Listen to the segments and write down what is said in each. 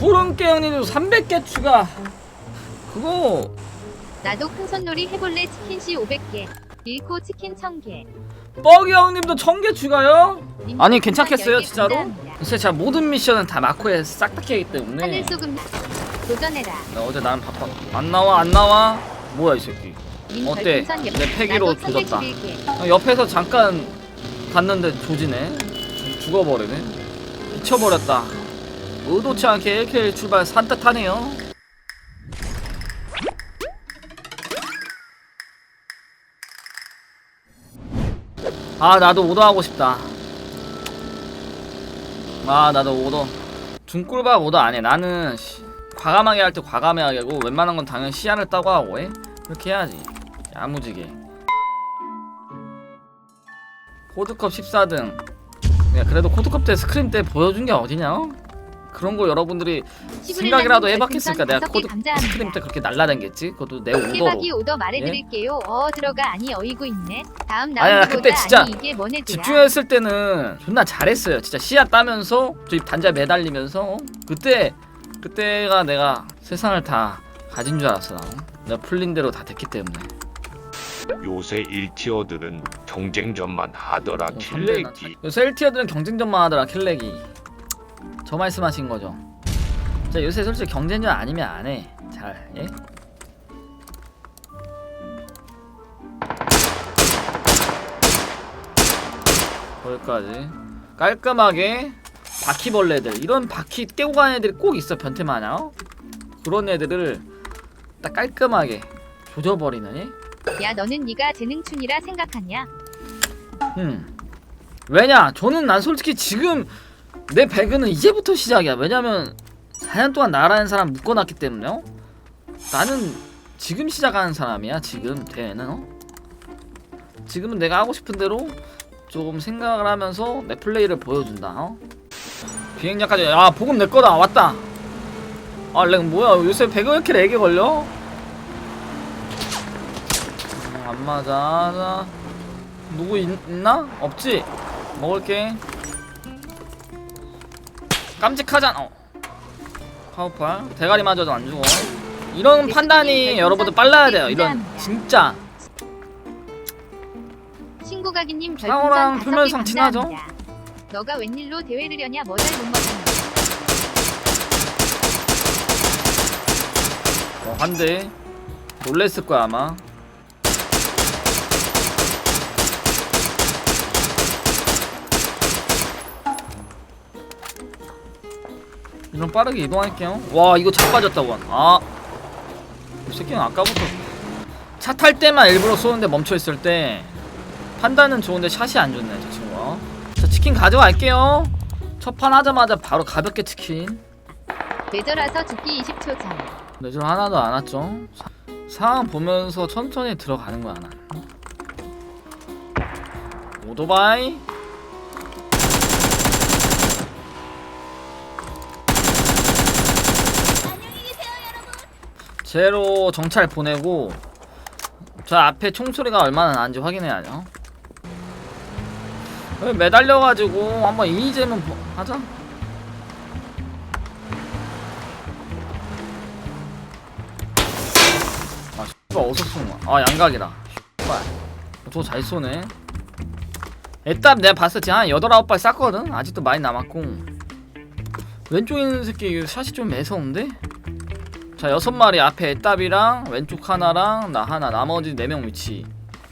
푸른깨 형님도 300개 추가 그거 나도 큰손놀이 해볼래 치킨씨 500개. 일코 치킨 1000개. 뻐기 형님도 1000개 추가요? 님 아니, 괜찮겠어요, 10개 진짜로? 진짜 제가 모든 미션은 다 마코에 싹다 깨기 때문에 하늘 소금 도전해라. 나 어제 나는 바빠 안 나와 안 나와 뭐야 이 새끼 님 어때? 별풍선 내 패기로 나도 조졌다. 311개. 어, 옆에서 잠깐 봤는데 조지네 죽어버리네 미쳐버렸다 의도치 않게 1K 출발 산뜻하네요. 아 나도 오더 하고 싶다. 아 나도 오더. 중꿀박 오더 안해. 나는 씨, 과감하게 할 때 과감하게 하고 웬만한 건 당연히 시야를 따고 하고 해 그렇게 해야지. 야무지게. 코드컵 14등. 야 그래도 코드컵 때 스크림 때 보여준 게 어디냐 그런 거 여러분들이 생각이라도 해봤겠으니까 내가 코드. 스크림 때 그렇게 날라댕겼지 그것도 내 오더로 깨박이 오더 말해드릴게요. 어 들어가 아니 어이구 있네. 다음 아니야, 라운드 그때. 진짜 아니 이게 뭐네 들아. 집중했을 때는 존나 잘했어요 진짜 시야 따면서 저희 단자 매달리면서 어? 그때 그때가 내가 세상을 다 가진 줄 알았어 나 내가 풀린 대로 다 됐기 때문에 요새 1티어들은 경쟁전만 하더라 어, 킬레기 요새 1티어들은 경쟁전만 하더라 킬렉이 저 말씀하신 거죠 자 요새 솔직히 경쟁전 아니면 안 해 잘 예? 거기까지 깔끔하게 바퀴벌레들 이런 바퀴 떼고 가는 애들이 꼭 있어 변태 마냥 그런 애들을 딱 깔끔하게 조져버리는 예? 야 너는 네가 재능충이라 생각하냐? 음. 왜냐? 저는 난 솔직히 지금 내 배그는 이제부터 시작이야. 왜냐면 4년 동안 나라는 사람 묶어놨기 때문에요. 나는 지금 시작하는 사람이야. 지금 대회는 어? 지금은 내가 하고 싶은 대로 조금 생각을 하면서 내 플레이를 보여준다. 어? 비행장까지 아 보급 내 거다 왔다. 아 렉 뭐야 요새 배그 왜 이렇게 렉이 걸려? 음, 안 맞아. 나 누구 있, 있나? 없지? 먹을게 깜찍하잖아 어. 파워팔 대가리마저도 안 죽어 이런 네, 판단이 여러분들 빨라야 돼요 이런. 진짜 상호랑 별풍선 표면상 다섯 개 친하죠? 감사합니다. 너가 웬일로 대회를 여냐 뭐잘 못 먹었냐? 어, 한대 놀랬을 거야 아마 이런 빠르게 이동할게요 와 이거 차 빠졌다고 아이 새끼는 아까부터 차 탈 때만 일부러 쏘는데 멈춰있을 때 판단은 좋은데 샷이 안 좋네 저 친구가 자 치킨 가져갈게요 첫 판 하자마자 바로 가볍게 치킨 뇌절아서 죽기 20초 전. 내줄 하나도 안 왔죠. 사- 상황 보면서 천천히 들어가는 거야 난. 오토바이. 제로 정찰 보내고 저 앞에 총소리가 얼마나 나는지 확인해야죠. 매달려가지고 한번 보- 하자. 아, 씨발 어디서 쏘는 거야? 아, 양각이다. 씨발. 저거 잘 쏘네. 애답 내가 봤을 때 한 8, 9발 쌌거든? 아직도 많이 남았고. 왼쪽에 있는 새끼 샷이 좀 매서운데? 자, 여섯 마리 앞에 애답이랑 왼쪽 하나랑 나 하나, 나머지 4명 위치.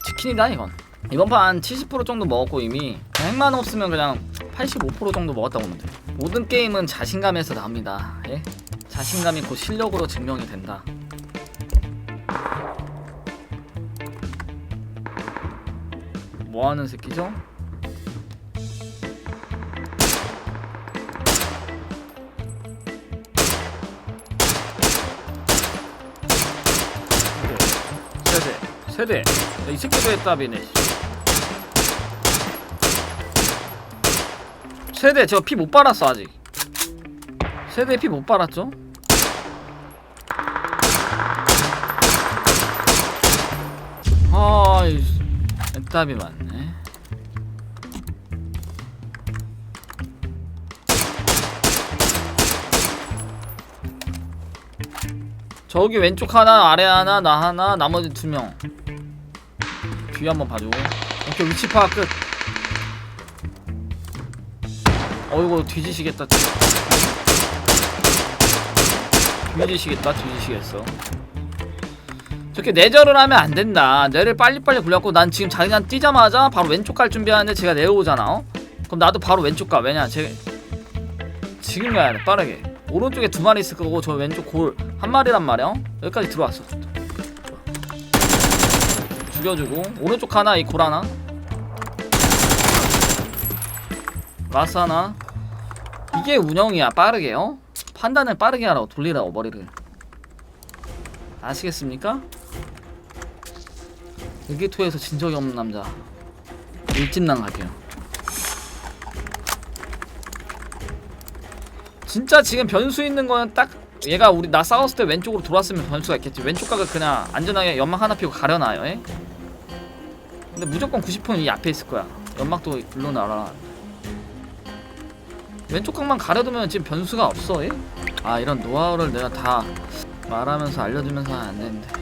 치킨이다, 이건. 이번 판 70% 정도 먹었고 이미 그냥 핵만 없으면 그냥 85% 정도 먹었다고 보면 돼. 모든 게임은 자신감에서 나옵니다. 예? 자신감이 곧 실력으로 증명이 된다. 뭐 하는 새끼죠? 세대. 야, 이 새끼도 했답이네 세대 저 피 못 빨았어 아직. 세대 피 못 빨았죠? 아이 애답이 많네. 저기 왼쪽 하나 아래 하나 나 하나 나머지 두명 뒤 한번 봐주고 오케이 위치 파악 끝. 어이구 뒤지시겠다 뒤지시겠다 뒤지시겠어. 저렇게 내절을 하면 안 된다. 뇌를 빨리빨리 굴렸고 난 지금 자기장 뛰자마자 바로 왼쪽 갈 준비하는데 제가 내려오잖아 어? 그럼 나도 바로 왼쪽 가. 왜냐 제 지금 가야 돼 빠르게. 오른쪽에 두 마리 있을 거고 저 왼쪽 골 한 마리란 말이야 어? 여기까지 들어왔어. 죽여주고. 오른쪽 하나 이 골 하나. 라스 하나. 이게 운영이야. 빠르게 어? 판단을 빠르게 하라고 돌리라고 머리를. 아시겠습니까? 일기토에서 진 적이 없는 남자. 일진랑 갈게요. 진짜 지금 변수 있는 거는 딱 얘가 우리 나 싸웠을 때 왼쪽으로 돌았으면 변수가 있겠지 왼쪽 각을 그냥 안전하게 연막 하나 피고 가려놔요 예? 근데 무조건 90%는 이 앞에 있을 거야 연막도 불러 날아 왼쪽 각만 가려두면 지금 변수가 없어 예? 아 이런 노하우를 내가 다 말하면서 알려주면서 안 되는데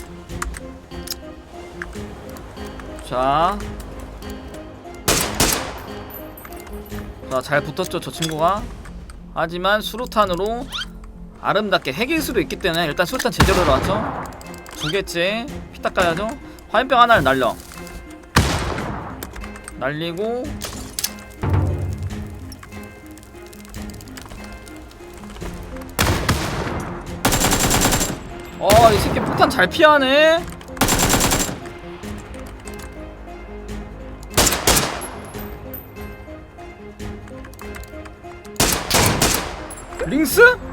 자. 자, 잘 붙었죠, 저 친구가. 하지만 수류탄으로 아름답게 핵일 수도 있기 때문에 일단 수류탄 제대로 들어왔죠. 두 개째 피 닦아야죠. 화염병 하나를 날려. 날리고 어, 이 새끼 폭탄 잘 피하네. 링스?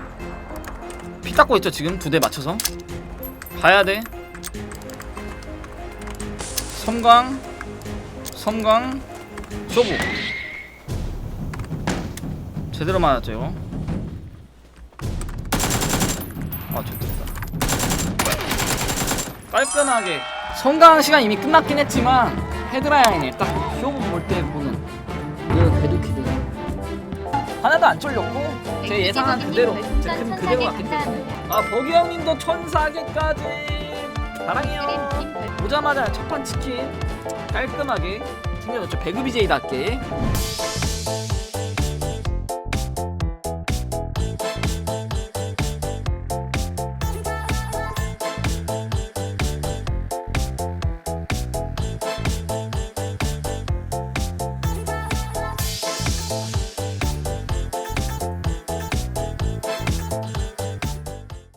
피 닦고 있죠 지금? 두 대 맞춰서. 봐야 돼. 섬광. 섬광. 쇼부. 제대로 맞았죠 아 좋겠다. 깔끔하게. 성강 시간 이미 끝났긴 했지만 헤드라인에 딱 쇼부 볼 때 보는 그 데드키드 하나도 안 쫄렸고 제 예상한 그대로 제큰 그대로 갔기 때문에 아 버기 형님도 천사계까지. 사랑해요. 오자마자 첫판 치킨 깔끔하게 챙겨줬죠. 배그 BJ답게